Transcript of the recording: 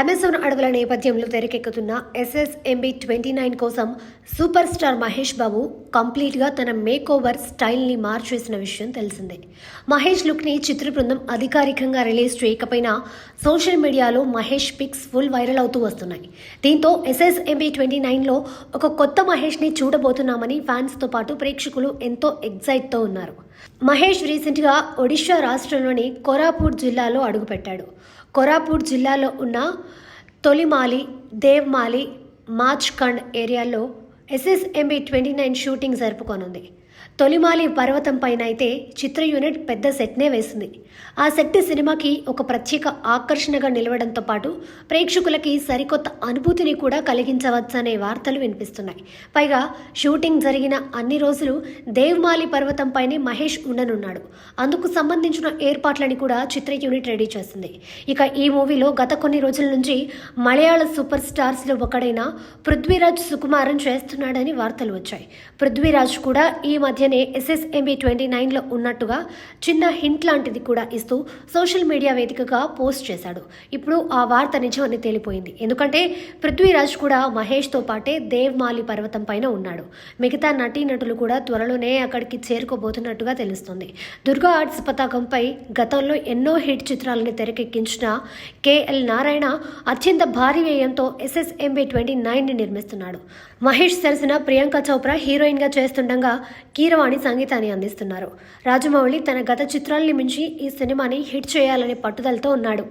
Amazon అడవుల నేపథ్యంలో తెరకెక్కుతున్న ఎస్ఎస్ఎంబి ట్వంటీ నైన్ కోసం సూపర్ స్టార్ మహేష్ బాబు కంప్లీట్గా తన మేక్ ఓవర్ స్టైల్ని మార్చేసిన విషయం తెలిసిందే. మహేష్ లుక్ని చిత్ర బృందం అధికారికంగా రిలీజ్ చేయకపోయినా సోషల్ మీడియాలో మహేష్ పిక్స్ ఫుల్ వైరల్ అవుతూ వస్తున్నాయి. దీంతో ఎస్ఎస్ఎంబి ట్వంటీ నైన్లో ఒక కొత్త మహేష్ని చూడబోతున్నామని ఫ్యాన్స్తో పాటు ప్రేక్షకులు ఎంతో ఎగ్జైట్తో ఉన్నారు. మహేష్ రీసెంట్గా ఒడిషా రాష్ట్రంలోని కోరాపూట్ జిల్లాలో అడుగుపెట్టాడు. కోరాపూట్ జిల్లాలో ఉన్న తొలిమాలి దేవ్మాలి మాచ్ఖండ్ ఏరియాలో ఎస్ఎస్ఎంబి ట్వంటీ నైన్ షూటింగ్ జరుపుకోనుంది. తొలిమాలి పర్వతం పైన అయితే చిత్ర యూనిట్ పెద్ద సెట్నే వేసింది. ఆ సెట్ సినిమాకి ఒక ప్రత్యేక ఆకర్షణగా నిలవడంతో పాటు ప్రేక్షకులకి సరికొత్త అనుభూతిని కూడా కలిగించవచ్చనే వార్తలు వినిపిస్తున్నాయి. పైగా షూటింగ్ జరిగిన అన్ని రోజులు దేవ్మాలి పర్వతం పైనే మహేష్ ఉండనున్నాడు. అందుకు సంబంధించిన ఏర్పాట్లని కూడా చిత్ర యూనిట్ రెడీ చేసింది. ఇక ఈ మూవీలో గత కొన్ని రోజుల నుంచి మలయాళ సూపర్ స్టార్స్లో ఒకడైన పృథ్వీరాజ్ సుకుమారన్ చేస్తున్నాడని వార్తలు వచ్చాయి. పృథ్వీరాజ్ కూడా ఈ మధ్య మధ్యనే ఎస్ఎస్ఎంబి ట్వంటీ నైన్లో ఉన్నట్టుగా చిన్న హింట్ లాంటిది కూడా ఇస్తూ సోషల్ మీడియా వేదికగా పోస్ట్ చేశాడు. ఇప్పుడు ఆ వార్త నిజమని తేలిపోయింది. ఎందుకంటే పృథ్వీరాజ్ కూడా మహేష్తో పాటే దేవ్మాలి పర్వతం పైన ఉన్నాడు. మిగతా నటీనటులు కూడా త్వరలోనే అక్కడికి చేరుకోబోతున్నట్టుగా తెలుస్తుంది. దుర్గా ఆర్ట్స్ పతాకంపై గతంలో ఎన్నో హిట్ చిత్రాలని తెరకెక్కించిన కేఎల్ నారాయణ అత్యంత భారీ వ్యయంతో ఎస్ఎస్ఎంబి ట్వంటీ నైన్ని నిర్మిస్తున్నాడు. మహేష్ సరసన ప్రియాంక చోప్రా హీరోయిన్గా చేస్తుండగా కీరవాణి సంగీతాన్ని అందిస్తున్నారు. రాజమౌళి తన గత చిత్రాల్ని మించి ఈ సినిమాని హిట్ చేయాలనే పట్టుదలతో ఉన్నాడు.